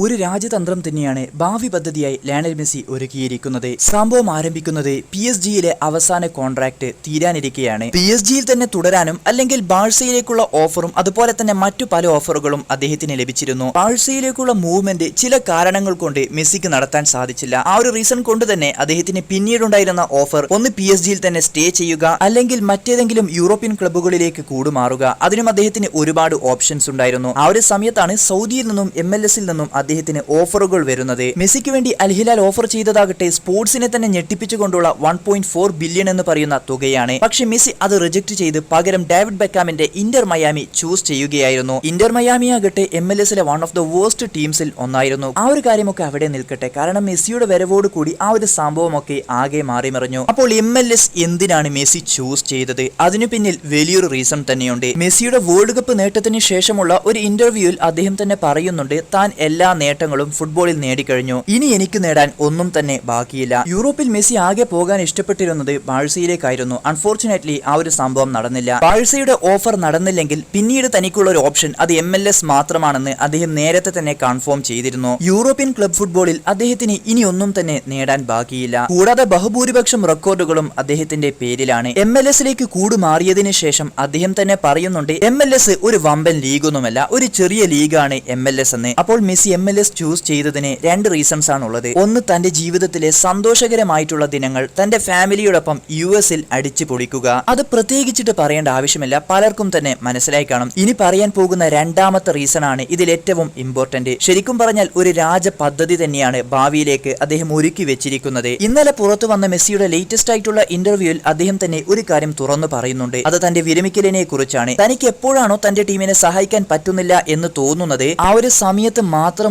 ഒരു രാജ്യതന്ത്രം തന്നെയാണ് ഭാവി പദ്ധതിയായി ലയണൽ മെസ്സി ഒരുക്കിയിരിക്കുന്നത്. സംഭവം ആരംഭിക്കുന്നത് പി എസ് ജിയിലെ അവസാന കോൺട്രാക്ട് തീരാനിരിക്കെയാണ്. പി എസ് ജിയിൽ തന്നെ തുടരാനും അല്ലെങ്കിൽ ബാഴ്സയിലേക്കുള്ള ഓഫറും അതുപോലെ തന്നെ മറ്റു പല ഓഫറുകളും അദ്ദേഹത്തിന് ലഭിച്ചിരുന്നു. ബാഴ്സയിലേക്കുള്ള മൂവ്മെന്റ് ചില കാരണങ്ങൾ കൊണ്ട് മെസ്സിക്ക് നടത്താൻ സാധിച്ചില്ല. ആ ഒരു റീസൺ കൊണ്ട് തന്നെ അദ്ദേഹത്തിന് പിന്നീടുണ്ടായിരുന്ന ഓഫർ ഒന്ന് പി എസ് ജിയിൽ തന്നെ സ്റ്റേ ചെയ്യുക അല്ലെങ്കിൽ മറ്റേതെങ്കിലും യൂറോപ്യൻ ക്ലബ്ബുകളിലേക്ക് കൂടുമാറുക. അതിനും അദ്ദേഹത്തിന് ഒരുപാട് ഓപ്ഷൻസ് ഉണ്ടായിരുന്നു. ആ ഒരു സമയത്താണ് സൗദിയിൽ നിന്നും എം എൽ എസിൽ നിന്നും അദ്ദേഹത്തിന് ഓഫറുകൾ വരുന്നത്. മെസ്സിക്ക് വേണ്ടി അൽഹിലാൽ ഓഫർ ചെയ്തതാകട്ടെ സ്പോർട്സിനെ തന്നെ ഞെട്ടിപ്പിച്ചുകൊണ്ടുള്ള വൺ പോയിന്റ് ഫോർ ബില്യൺ എന്ന് പറയുന്ന തുകയാണ്. പക്ഷേ മെസ്സി അത് റിജക്ട് ചെയ്ത് പകരം ഡേവിഡ് ബെക്കാമിന്റെ ഇന്റർ മയാമി ചൂസ് ചെയ്യുകയായിരുന്നു. ഇന്റർ മയാമി ആകട്ടെ എം എൽ എസിലെ വൺ ഓഫ് ദ വേർസ്റ്റ് ടീംസിൽ ഒന്നായിരുന്നു. ആ ഒരു കാര്യമൊക്കെ അവിടെ നിൽക്കട്ടെ. കാരണം മെസ്സിയുടെ വരവോട് കൂടി ആ ഒരു സംഭവമൊക്കെ ആകെ മാറിമറിഞ്ഞു. അപ്പോൾ എം എൽ എസ് എന്തിനാണ് മെസ്സി ചൂസ് ചെയ്തത്? അതിനു പിന്നിൽ വലിയൊരു റീസൺ തന്നെയുണ്ട്. മെസ്സിയുടെ വേൾഡ് കപ്പ് നേട്ടത്തിന് ശേഷമുള്ള ഒരു ഇന്റർവ്യൂവിൽ അദ്ദേഹം തന്നെ പറയുന്നുണ്ട് താൻ എല്ലാ നേട്ടങ്ങളും ഫുട്ബോളിൽ നേടിക്കഴിഞ്ഞു. ഇനി എനിക്ക് നേടാൻ ഒന്നും തന്നെ ബാക്കിയില്ല. യൂറോപ്പിൽ മെസ്സി ആകെ പോകാൻ ഇഷ്ടപ്പെട്ടിരുന്നത് ബാഴ്സയിലേക്കായിരുന്നു. അൺഫോർച്ചുനേറ്റ്ലി ആ ഒരു സംഭവം നടന്നില്ല. ബാഴ്സയുടെ ഓഫർ നടന്നില്ലെങ്കിൽ പിന്നീട് തനിക്കുള്ള ഒരു ഓപ്ഷൻ അത് എം എൽ എസ് മാത്രമാണെന്ന് അദ്ദേഹം നേരത്തെ തന്നെ കൺഫേം ചെയ്തിരുന്നു. യൂറോപ്യൻ ക്ലബ് ഫുട്ബോളിൽ അദ്ദേഹത്തിന് ഇനി ഒന്നും തന്നെ നേടാൻ ബാക്കിയില്ല. കൂടാതെ ബഹുഭൂരിപക്ഷം റെക്കോർഡുകളും അദ്ദേഹത്തിന്റെ പേരിലാണ്. എം എൽ എസിലേക്ക് കൂടുമാറിയതിനു ശേഷം അദ്ദേഹം തന്നെ പറയുന്നുണ്ട് എം എൽ എസ് ഒരു വമ്പൻ ലീഗൊന്നുമല്ല ഒരു ചെറിയ ലീഗാണ് എം എൽ എസ് എന്ന്. അപ്പോൾ Messi M L S choose ചെയ്തതിന് രണ്ട് റീസൺസ് ആണ് ഉള്ളത് ഒന്ന് തന്റെ ജീവിതത്തിലെ സന്തോഷകരമായിട്ടുള്ള ദിനങ്ങൾ തന്റെ ഫാമിലിയോടൊപ്പം യു എസിൽ അടിച്ചു പൊളിക്കുക. അത് പ്രത്യേകിച്ചിട്ട് പറയേണ്ട ആവശ്യമില്ല. പലർക്കും തന്നെ മനസ്സിലായി കാണും. ഇനി പറയാൻ പോകുന്ന രണ്ടാമത്തെ റീസൺ ആണ് ഇതിൽ ഏറ്റവും ഇമ്പോർട്ടന്റ് ശരിക്കും പറഞ്ഞാൽ ഒരു രാജ പദ്ധതി തന്നെയാണ് ഭാവിയിലേക്ക് അദ്ദേഹം ഒരുക്കി വെച്ചിരിക്കുന്നത്. ഇന്നലെ പുറത്തു വന്ന മെസ്സിയുടെ ലേറ്റസ്റ്റ് ആയിട്ടുള്ള ഇന്റർവ്യൂവിൽ അദ്ദേഹം തന്നെ ഒരു കാര്യം തുറന്നു പറയുന്നുണ്ട്. അത് തന്റെ വിരമിക്കലിനെ കുറിച്ചാണ്. തനിക്ക് എപ്പോഴാണോ തന്റെ ടീമിനെ സഹായിക്കാൻ പറ്റുന്നില്ല എന്ന് തോന്നുന്നത് ആ ഒരു സമയത്ത്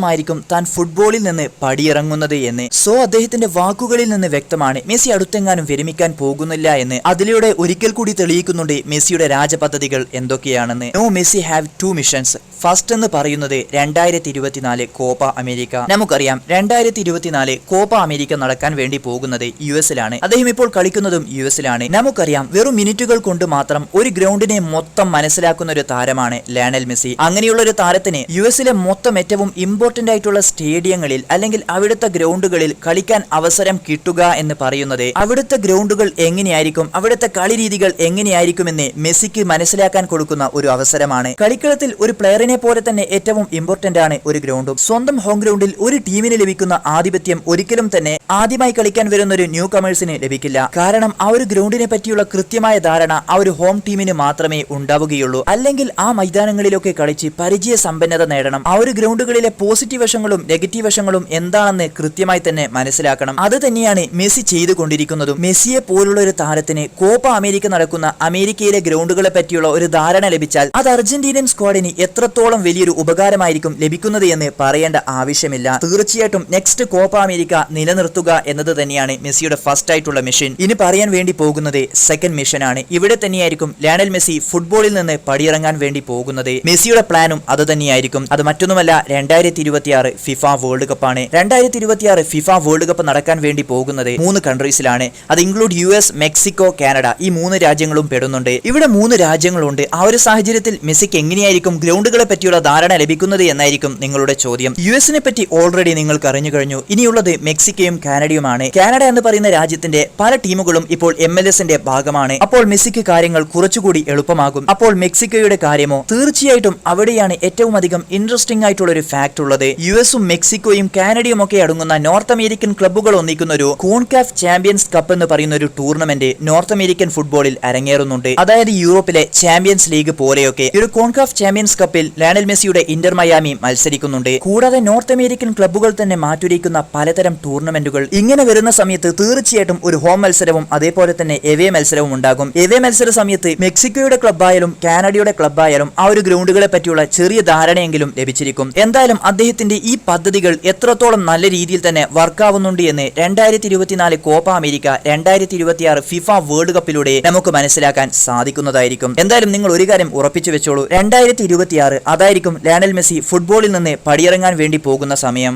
മാത്രമായിരിക്കും താൻ ഫുട്ബോളിൽ നിന്ന് പടിയിറങ്ങുന്നത് എന്ന്. സോ അദ്ദേഹത്തിന്റെ വാക്കുകളിൽ നിന്ന് വ്യക്തമാണ് മെസ്സി അടുത്തെങ്ങാനും വിരമിക്കാൻ പോകുന്നില്ല എന്ന്. അതിലൂടെ ഒരിക്കൽ കൂടി തെളിയിക്കുന്നുണ്ട് മെസ്സിയുടെ രാജപദ്ധതികൾ എന്തൊക്കെയാണെന്ന്. No Messi have two missions first എന്ന് പറയുന്നത് രണ്ടായിരത്തി ഇരുപത്തിനാല് കോപ്പ അമേരിക്ക. നമുക്കറിയാം രണ്ടായിരത്തി ഇരുപത്തിനാല് കോപ്പ അമേരിക്ക നടക്കാൻ വേണ്ടി പോകുന്നത് യു എസിലാണ്. അദ്ദേഹം ഇപ്പോൾ കളിക്കുന്നതും യു എസിലാണ്. നമുക്കറിയാം വെറും മിനിറ്റുകൾ കൊണ്ട് മാത്രം ഒരു ഗ്രൗണ്ടിനെ മൊത്തം മനസ്സിലാക്കുന്ന ഒരു താരമാണ് ലയണൽ മെസ്സി. അങ്ങനെയുള്ള ഒരു താരത്തിന് യു എസിലെ മൊത്തം ഏറ്റവും ഇമ്പോർട്ടന്റ് ആയിട്ടുള്ള സ്റ്റേഡിയങ്ങളിൽ അല്ലെങ്കിൽ അവിടുത്തെ ഗ്രൗണ്ടുകളിൽ കളിക്കാൻ അവസരം കിട്ടുക എന്ന് പറയുന്നത് അവിടുത്തെ ഗ്രൗണ്ടുകൾ എങ്ങനെയായിരിക്കും അവിടുത്തെ കളി രീതികൾ എങ്ങനെയായിരിക്കുമെന്ന് മെസ്സിക്ക് മനസ്സിലാക്കാൻ കൊടുക്കുന്ന ഒരു അവസരമാണ്. കളിക്കളത്തിൽ ഒരു പ്ലെയറിനെ പോലെ തന്നെ ഏറ്റവും ഇമ്പോർട്ടന്റ് ആണ് ഒരു ഗ്രൗണ്ടും. സ്വന്തം ഹോം ഗ്രൗണ്ടിൽ ഒരു ടീമിന് ലഭിക്കുന്ന ആധിപത്യം ഒരിക്കലും തന്നെ ആദ്യമായി കളിക്കാൻ വരുന്ന ഒരു ന്യൂ കമേഴ്സിന് ലഭിക്കില്ല. കാരണം ആ ഒരു ഗ്രൗണ്ടിനെ പറ്റിയുള്ള കൃത്യമായ ധാരണ ആ ഒരു ഹോം ടീമിന് മാത്രമേ ഉണ്ടാവുകയുള്ളൂ. അല്ലെങ്കിൽ ആ മൈതാനങ്ങളിലൊക്കെ കളിച്ച് പരിചയ സമ്പന്നത നേടണം. ആ ഒരു ഗ്രൗണ്ടുകളിലെ പോസിറ്റീവ് വശങ്ങളും നെഗറ്റീവ് വശങ്ങളും എന്താണെന്ന് കൃത്യമായി തന്നെ മനസ്സിലാക്കണം. അത് തന്നെയാണ് മെസ്സി ചെയ്തുകൊണ്ടിരിക്കുന്നതും. മെസ്സിയെ പോലുള്ള ഒരു താരത്തിന് കോപ്പ അമേരിക്ക നടക്കുന്ന അമേരിക്കയിലെ ഗ്രൗണ്ടുകളെ പറ്റിയുള്ള ഒരു ധാരണ ലഭിച്ചാൽ അത് അർജന്റീനിയൻ സ്ക്വാഡിന് എത്രത്തോളം വലിയൊരു ഉപകാരമായിരിക്കും ലഭിക്കുന്നത് എന്ന് പറയേണ്ട ആവശ്യമില്ല. തീർച്ചയായിട്ടും നെക്സ്റ്റ് കോപ്പ അമേരിക്ക നിലനിർത്തുക എന്നത് തന്നെയാണ് മെസ്സിയുടെ ഫസ്റ്റ് ആയിട്ടുള്ള മിഷൻ ഇനി പറയാൻ വേണ്ടി പോകുന്നത് സെക്കൻഡ് മിഷൻ ആണ്. ഇവിടെ തന്നെയായിരിക്കും ലയണൽ മെസ്സി ഫുട്ബോളിൽ നിന്ന് പടിയിറങ്ങാൻ വേണ്ടി പോകുന്നത്. മെസ്സിയുടെ പ്ലാനും അത് തന്നെയായിരിക്കും. അത് മറ്റൊന്നുമല്ല രണ്ടായിരത്തി ഇരുപത്തിയാറ് ഫിഫ വേൾഡ് കപ്പാണ് രണ്ടായിരത്തി ഇരുപത്തിയാറ് ഫിഫ വേൾഡ് കപ്പ് നടക്കാൻ വേണ്ടി പോകുന്നത് മൂന്ന് കൺട്രീസിലാണ് അത് include U S Mexico Canada ഈ മൂന്ന് രാജ്യങ്ങളും പെടുന്നുണ്ട്. ഇവിടെ മൂന്ന് രാജ്യങ്ങളുണ്ട്. ആ ഒരു സാഹചര്യത്തിൽ മെസ്സിക്ക് എങ്ങനെയായിരിക്കും ഗ്രൗണ്ടുകളെ പറ്റിയുള്ള ധാരണ ലഭിക്കുന്നത് എന്നായിരിക്കും നിങ്ങളുടെ ചോദ്യം. യു എസിനെ പറ്റി ഓൾറെഡി നിങ്ങൾക്ക് അറിഞ്ഞു കഴിഞ്ഞു. ഇനിയുള്ളത് മെക്സിക്കോയും കാനഡയുമാണ്. കാനഡ എന്ന് പറയുന്ന രാജ്യത്തിന്റെ പല ടീമുകളും ഇപ്പോൾ എം എൽ എസിന്റെ ഭാഗമാണ്. അപ്പോൾ മെസ്സിക്ക് കാര്യങ്ങൾ കുറച്ചുകൂടി എളുപ്പമാകും. അപ്പോൾ മെക്സിക്കോയുടെ കാര്യമോ? തീർച്ചയായിട്ടും അവിടെയാണ് ഏറ്റവും അധികം ഇൻട്രസ്റ്റിംഗ് ആയിട്ടുള്ള ഒരു ഫാക്ട് ഉള്ളത്. യു എസും മെക്സിക്കോയും കാനഡയും ഒക്കെ അടങ്ങുന്ന നോർത്ത് അമേരിക്കൻ ക്ലബ്ബുകൾ ഒന്നിക്കുന്ന ഒരു കോൺകാഫ് ചാമ്പ്യൻസ് കപ്പ് എന്ന് പറയുന്ന ഒരു ടൂർണമെന്റ് നോർത്ത് അമേരിക്കൻ ഫുട്ബോളിൽ അരങ്ങേറുന്നുണ്ട്. അതായത് യൂറോപ്പിലെ ചാമ്പ്യൻസ് ലീഗ് പോലെയൊക്കെ. ഒരു കോൺകാഫ് ചാമ്പ്യൻസ് കപ്പിൽ ലയണൽ മെസ്സിയുടെ ഇന്റർ മയാമി മത്സരിക്കുന്നുണ്ട്. കൂടാതെ നോർത്ത് അമേരിക്കൻ ക്ലബ്ബുകൾ തന്നെ മാറ്റുരയ്ക്കുന്ന പലതരം ടൂർണമെന്റുകൾ ഇങ്ങനെ വരുന്ന സമയത്ത് തീർച്ചയായിട്ടും ഒരു ഹോം മത്സരവും അതേപോലെ തന്നെ എവേ മത്സരവും ഉണ്ടാകും. എവേ മത്സര സമയത്ത് മെക്സിക്കോയുടെ ക്ലബ്ബായാലും കാനഡയുടെ ക്ലബ്ബായാലും ആ ഒരു ഗ്രൗണ്ടുകളെ പറ്റിയുള്ള ചെറിയ ധാരണയെങ്കിലും ലഭിച്ചിരിക്കും. എന്തായാലും അദ്ദേഹത്തിന്റെ ഈ പദ്ധതികൾ എത്രത്തോളം നല്ല രീതിയിൽ തന്നെ വർക്കാവുന്നുണ്ട് എന്ന് രണ്ടായിരത്തി ഇരുപത്തിനാല് കോപ്പ അമേരിക്ക രണ്ടായിരത്തി ഇരുപത്തിയാറ് ഫിഫ വേൾഡ് കപ്പിലൂടെ നമുക്ക് മനസ്സിലാക്കാൻ സാധിക്കുന്നതായിരിക്കും. എന്തായാലും നിങ്ങൾ ഒരു കാര്യം ഉറപ്പിച്ചു വെച്ചോളൂ. രണ്ടായിരത്തി ഇരുപത്തിയാറ് അതായിരിക്കും ലയണൽ മെസ്സി ഫുട്ബോളിൽ നിന്ന് പടിയിറങ്ങാൻ വേണ്ടി പോകുന്ന സമയം.